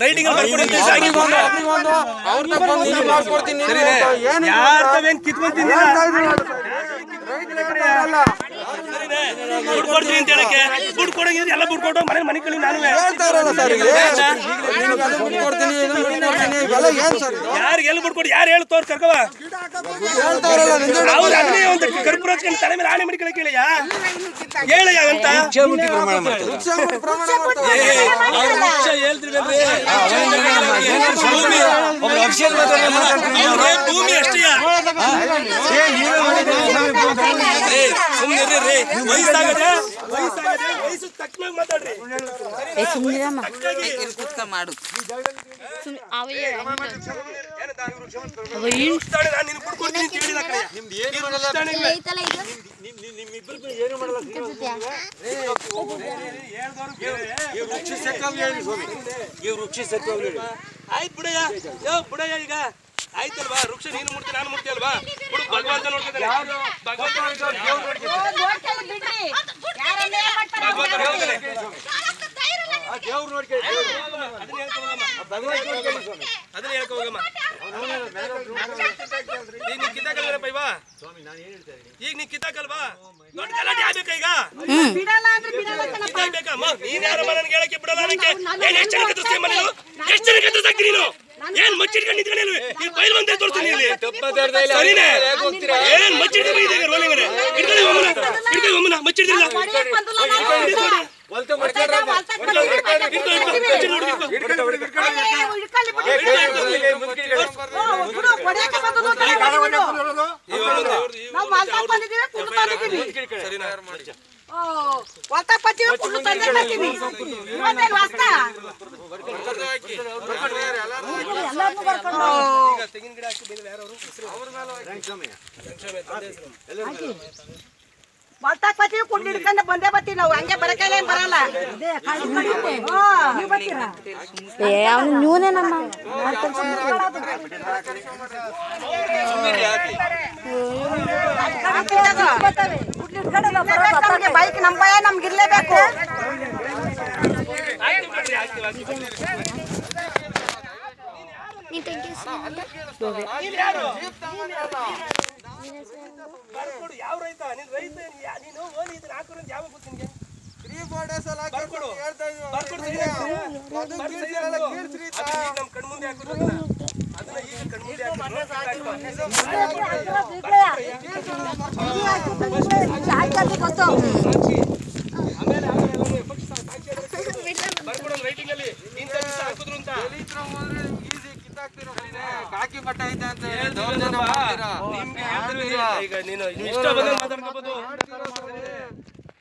Writing ಅವ್ರ ತಗೊಂಡು ನೀನು ಮಾಡ್ಕೊಡ್ತೀನಿ ಏನು ಯಾರ್ದವೇನ್ ಕಿತ್ಕೊಂತಿದ್ದೀರಾ ದುಡ್ಡು ಕೊಡ್ತೀನಿ ಅಂತ ಹೇಳಕ್ಕೆ ದುಡ್ಡು ಕೊಡಂಗಿದ್ರೆ ಎಲ್ಲ ದುಡ್ಡು ಕೊಟ್ಟು ಮನೆ ಮನೆ ಕಳಿ ನಾನು ಹೇಳ್ತಾರಲ್ಲ ಸರ್ ಇಲ್ಲಿ ನಿನಗೆ ಅದು ಬಿಟ್ಟು ಕೊಡ್ತೀನಿ ಇದನ್ನ ಬಿಟ್ಟು ಕೊಡ್ತೀನಿ ಇವೆಲ್ಲ ಏನ್ ಸರ್ ಇದು? ಯಾರಿಗೆ ಎಲ್ಲಿ ಬಿಟ್ಟು ಕೊಡಿ ಯಾರು ಹೇಳು ತೋರ್ ಕರ್ಕವ ಹೇಳ್ತಾರಲ್ಲ ನಿಂದೆ ಅವ್ರು ಅದನ್ನೇ ಒಂದು ಕರ್ಪೂರ ಹಚ್ಕೊಂಡು ತಲೆ ಮೇಲೆ ಆಣೆ ಮಡಿಕಳ ಕೇಳಯ್ಯ ಹೇಳಯ್ಯ ಅಂತ ಪ್ರಮಾಣ ಮಾಡ್ತಾರೆ ಅವ್ರೇ ಭೂಮಿ ಅಷ್ಟೇ ಸುಮ್ಮನೆ ವಯಸ್ಸಾಗದೆ ವಯಸ್ಸಾಗದೆ ವಯಸ್ಸು ತಕ್ಕನಾಗ ಮಾತಾಡ್ರಿ ಸುಮ್ಮನಿರಮ್ಮ ಕೂತ್ಕ ಮಾಡು. ಆಯ್ತು ಬಿಡಯ್ಯ ಏ ಬಿಡಯ್ಯ ಈಗ ಆಯ್ತಲ್ವಾ? ವೃಕ್ಷ ನೀನು ಮೂರ್ತಿ ನಾನು ಮೂರ್ತಿ ಅಲ್ವಾ? ಬಿಡು ಭಗವಂತ ನೋಡ್ಕೊತಾನೆ. ಅದನ್ನ ಹೇಳ್ಕೊ ಹೋಗಮ್ಮ. ಅದನ್ನ ಹೇಳ್ಕೊ ಹೋಗಮ್ಮ. ಈಗ ನೀನ್ ಕಿತ್ತಾಕಲ್ವೇನಪ್ಪ ಇವ ಈಗ ನೀನ್ ಕಿತ್ತಾಕಲ್ವಾ? ದೊಡ್ಡ ಗಲಾಟೆ ಆಗ್ಬೇಕಾ ಈಗ. ಕಿತ್ತಾಕ್ಬೇಕಮ್ಮ. ನೀನ್ ಯಾರಮ್ಮ ನನ್ಗೆ ಹೇಳಕ್ಕೆ ಬಿಡಲ್ಲ ಎಷ್ಟು ಜನ ಕತ್ತರಿಸ್ತೀಯ ಅಮ್ಮ ನೀನು? ಎಷ್ಟು ನೀನು? ಏನ್ ಮಚ್ಚಿಟ್ಕೊಂಡು ನಿಂತ್ಕೊಂಡಿಲ್ವೇ ಈ ಬೈಲ್ ಬಂದೆ ತೋರಿಸ್ತೀನಿ ಇಲ್ಲಿ ಸರಿನೇ ಏನ್ ಮಚ್ಚಿಡ್ಕೊಂಡು ಬಂದಿದ್ದೀಗ ರೋಲಿಂಗ್ ಒಮ್ಮನ ಮಚ್ಚಿಡ್ದಿಲ್ಲ ಇವತ್ತೇನು ಹಾಕಿ ಬಂದಿಲ್ಲ ಬರ್ತೀವಿ ಕುಂಡ್ ಹಿಡ್ಕೊಂಡು ಬಂದೇ ಬರ್ತೀವಿ ನಾವು. ಹಂಗೆ ಬರಕೇನೆ ಬರಲ್ಲ. ಏ ಅವನು ನೀವೇನಮ್ಮ ಬೈಕ್ ನಮ್ಮ ಭಯ ನಮ್ಗೆ ಇರ್ಲೇಬೇಕು ಯಾವ ರೈತ ನೀನ್ ರೈತ ನೀನು ಓಲಿ ಇದನ್ನ ಹಾಕೋರು ಅಂತ ಯಾವಾಗ ಗೊತ್ತು ನಿನ್ಗೆ ತ್ರೀ ಫೋರ್ ಡೇಸ್ ಅಲ್ಲಿ ಹಾಕಿ ಈಗ ನೀನು ಇಷ್ಟ ಬಂದಂಗೆ ಮಾತಾಡ್ಕೋಬಹುದು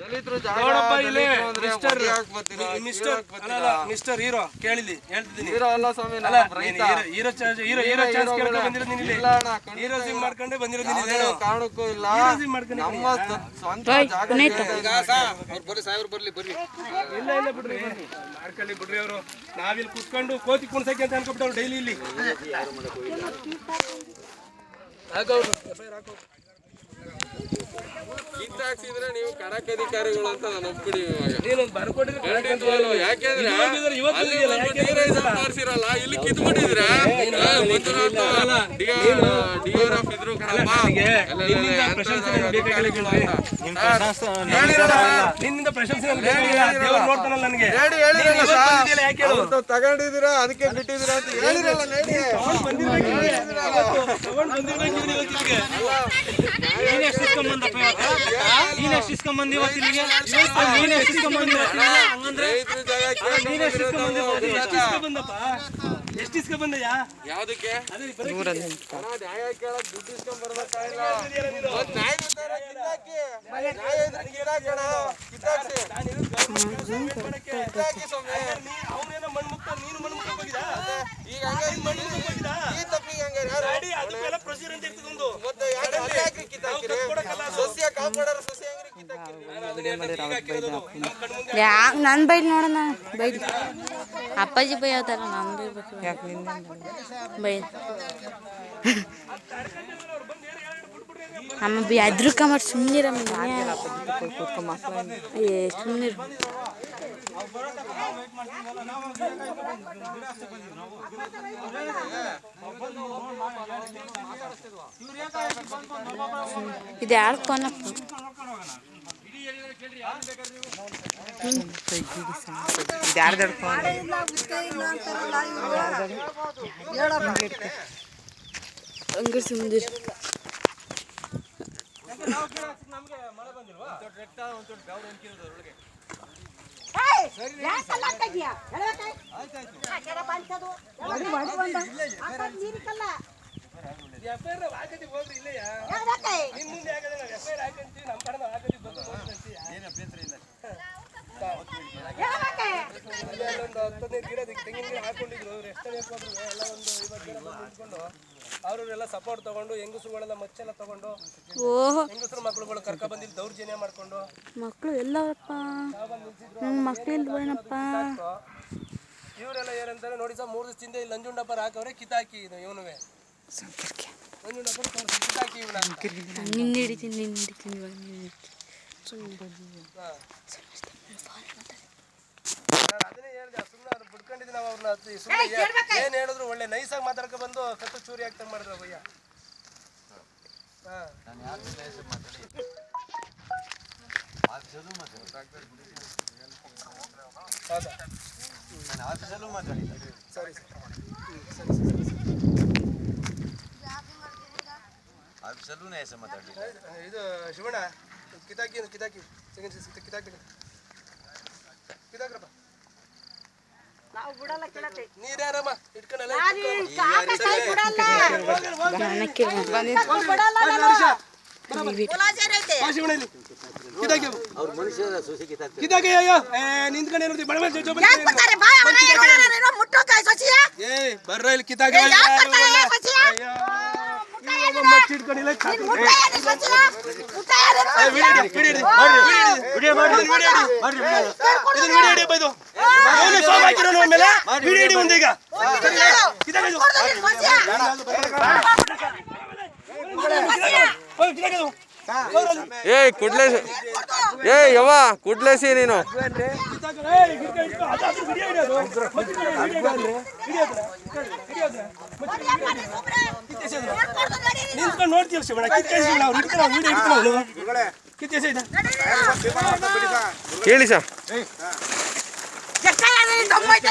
ದಲಿತರು ಜಾಗ ನೋಡಪ್ಪ ಇಲ್ಲಿ ಮಿಸ್ಟರ್ ಹಾಕ್ ಮಿಸ್ಟರ್ ಅಲ್ಲ ಮಿಸ್ಟರ್ ಹೀರೋ ಕೇಳಿದ್ದಿ ಹೇಳ್ತಿದ್ದೀನಿ. ಹೀರೋ ಅಲ್ಲ ಸ್ವಾಮಿ ಅಲ್ಲ ನಾನು hero charge chance hero hero chance ಕೇಳ್ಕೊಂಡು ಬಂದಿರೋ ನೀನು ಇಲ್ಲಿ ಹೀರೋ ಸಿಮ್ ಮಾಡ್ಕೊಂಡೆ ಬಂದಿರೋ ನೀನು ಹೇಳು. ಕಾರಣಕ್ಕೂ ಇಲ್ಲ. ನಮ್ಮ ಮಾಡ್ಕೊಂಡು ನಮ್ಮ ಈಗ ಸ್ವಂತ ಓಯ್, ಸಾಹೇಬ್ರು ಬರ್ಲಿ ಇದೆ. ಇಲ್ಲ ಇಲ್ಲ ಬಿಡ್ರಿ ಮಾಡ್ಕೊಳ್ಳಿ ಬಿಡ್ರಿ ಅವರು. ನಾವಿಲ್ಲಿ ಕುತ್ಕೊಂಡು ಕೋತಿ ಕುಣ್ಸಕ್ಕೆ ಅಂತ ಅನ್ಕೊಬಿಟ್ಟವ್ರು ಡೈಲಿ ಇಲ್ಲಿ. ಹಾಕವ್ರು FIR ಹಾಕು. Thank you. ಕಿತ್ತಾಕ್ಸಿದ್ರೆ ನೀವು ಖಡಕ್ ಅಧಿಕಾರಿಗಳು ಅಂತ ನಾನು ಒಪ್ಪಿಡಿ ಇವಾಗ. ಯಾಕೆಂದ್ರೆ ಇದ್ರೆ ಮಾಡ್ಸಿರಲ್ಲ ಇಲ್ಲಿ ಕಿತ್ಬಿಟ್ಟಿದ್ರೆ ಇದ್ರು ಸರ್. ಬಂದಿದ್ಯಲ್ಲ, ಯಾಕೆ ಹೇಳು? ಅವ್ರ್ದು ತಗೊಂಡಿದ್ದೀರಾ ಅದಕ್ಕೆ ಬಿಟ್ಟಿದ್ದೀರಾ ಅಂತ ಹೇಳಿರಲ್ಲ ಲೇಡಿ ತಗೊಂಡ್ ಬಂದಿರ್ಬೇಕು ಇಲ್ಲಿ. ಇವತ್ತು ಇಲ್ಲಿಗೆ. ರೈತರ ಜಾಗ ಕೇಳ್ಕೊಂಡಿದ್ದೀರಾ ನಾವು ಎಷ್ಟು ಇಸ್ಕೊ ಬಂದಪ್ಪ ಎಷ್ಟು ಇಸ್ಕೊ ಬಂದಯ್ಯ ಯಾವ್ದಕ್ಕೆ? ಅದೇ ಬರೀ ಹಣ ನ್ಯಾಯ ಕೇಳಕ್ ದುಡ್ಡು ಇಸ್ಕೊಂಡ್ ಬರ್ಬೇಕಾಗಿಲ್ಲ. ಮತ್ತ್ ನ್ಯಾಯ ತರ ಕಿತ್ತಾಕಿ ನ್ಯಾಯ ಇದ್ರೆ ಕಿತ್ತಾಕಣ ಕಿತ್ತಾಕ್ಸಿ ಕಿತ್ತಾಕಿ ಸ್ವಾಮಿ. ಅವನೇನೋ ಮಣ್ಮುಕ್ತ ನೀನು ಮಣ್ಮುಕ್ತ ಹೋಗಿದ ಈಗ ಹಂಗ ಮಣ್ಮುಕ್ತ ಹೋಗಿದ ಈ ತಪ್ಪಿಗೆ ಹಂಗೆ ಯಾರು? ಗಾಡಿ ಅದಕ್ಕೆಲ್ಲ ಪ್ರೊಸೀಜರ್ ಅಂತ ಇರ್ತದೆ ಒಂದು ಯಾ ನನ್ನ ಬೈಲ್ ನೋಡೋಣ. ಬೈಲ್ ಅಪ್ಪಾಜಿ ಬೈ ಅವತಾರ ನಾನು ಬೈಬೇಕು ಯಾಕೆ ಬೈ ಅಮ್ಮ ಬಿ ಅದ್ರ ಮಾಡಿ ಸುಮ್ಮನಿರಮ್ಮ ಏ ಸುಮ್ಮನಿರ ಇದು ಯಾರು ಫೋನಪ್ಪ ಹಂಗೆ ಸುಮ್ಮನೆ ನಿನ್ ಮುಂದೆ ಹಾಕಿದ್ರೆ ನಾವು ಎಫ್ ಐ ಆರ್ ಹಾಕಂತೀವಿ ನಮ್ಮ ಕಡೆ ಹಾಕಂತೀವಿ ಬಂದು ನೋಡ್ಕೊಂತೀವಿ. ಅಲ್ಲೇ ಇಲ್ಲ ಗಿಡ ತೆಂಗಿನ ಗಿಡ ಹಾಕೊಂಡಿದ್ರು ಅವ್ರು ಎಷ್ಟು ಬೇಕಾದ್ರು ಎಲ್ಲ ಒಂದು ಗಿಡ ನಿಂತ್ಕೊಂಡು ಸಪೋರ್ಟ್ ತಗೊಂಡು ಮಚ್ಚೆಲ್ಲ ತಗೊಂಡು ಹೆಂಗಸರು ಕರ್ಕ ಬಂದಿಲ್ಲಿ ದೌರ್ಜನ್ಯ ಮಾಡ್ಕೊಂಡು. ಮಕ್ಕಳು ಎಲ್ಲಪ್ಪ ಮಕ್ಳಿಲ್ಲ ಇವರೆಲ್ಲ ಏನಂತಾರೆ ನೋಡಿ ಸರ್ ಮೂರು ದಿವಸದಿಂದ ಇಲ್ಲಿ ನಂಜುಂಡಪ್ಪ ಹಾಕವ್ರೆ ಕಿತಾಕಿ ಇದು ಇವನುವೆ. ನಂಜುಂಡಪ್ಪ ಕಿತಾಕಿ ಇವನ. ನಿನ್ನ ಹಿಡಿತೀನಿ ನಿನ್ನ ಹಿಡಿತೀನಿ ಇವಾಗ ನಿನ್ನ ಹಿಡಿತೀನಿ ಸುಮ್ಮನೆ ನಾನು ಅದನ್ನೇ ಹೇಳ್ದೆ ಸುಮ್ಮನೆ ಅದು ಬಿಡ್ಕೊಂಡಿದ್ದು ನಾವು ಅವ್ರನ್ನ ಸುಮ್ಮನೆ ಏನ್ ಹೇಳಿದ್ರು ಒಳ್ಳೆ ನೈಸಾಗಿ ಮಾತಾಡ್ಕೊ ಬಂದು ಕತ್ತು ಚೂರಿ ಆಗ್ತಂಗ್ ಮಾಡಿದ್ರು ಭಯ್ಯ ಹಾ ಮಾತಾಡಿ ಸರಿ ಸರಿ ಇದು ಶಿವಣ್ಣ ಕಿತಾಕಿ ಕಿತಾಕಿ ಸೆಕೆಂಡ್ ಕಿತಾಕಿ ಕಿತಾಕ್ರಪ್ಪ ನಾವು ಬಿಡಲ್ಲ ಕೇಳತ್ತೆ ನೀರ್ಯಾರಮ್ಮ ಇಟ್ಕೊಂಡಲ್ಲ ಬಾಣಕ್ಕೆ ಬಿಡಲ್ಲ ನಾನು ಮುಲಾಜರ್ ಐತೆ ಶಿವಣ್ಣ ಇಲ್ಲಿ ಕಿತಾಕಿ ಕಿತಾಕಿ ಅಯ್ಯೋ ಏ ನಿಂತ್ಕೊಂಡು ಏನಿರ್ತೀವಿ ಬಡ ಯಾಕ್ ಬರ್ತಾರೆ ಬಾ ಅವನ ಏನೋ ಮುಟ್ಟೋಕಾಯ್ ಸೊಸಿಯ ಏ ಬರ್ರ ಇಲ್ಲಿ ಕಿತಾಕಿ ಏ, ಕುಡ್ಲೇಸಿ ಏ ಯವ್ವ ಕುಡ್ಲೇಸಿ ನೀನು. ನಿಂತ್ಕೊಂಡು ನೋಡ್ತೀವಿ ಶಿವಣ್ಣ ಕಿತ್ತೇಸಿ ನಾವು ಹಿಡ್ಕೊಂಡು ನಾವು ವಿಡಿಯೋ ಹಿಡ್ಕೊಂಡು ಅವನು ಕಿತ್ತೇಸಿ ಇದೆ ಕೇಳಿ ಸಾ ದಮ್ಮೈತೆ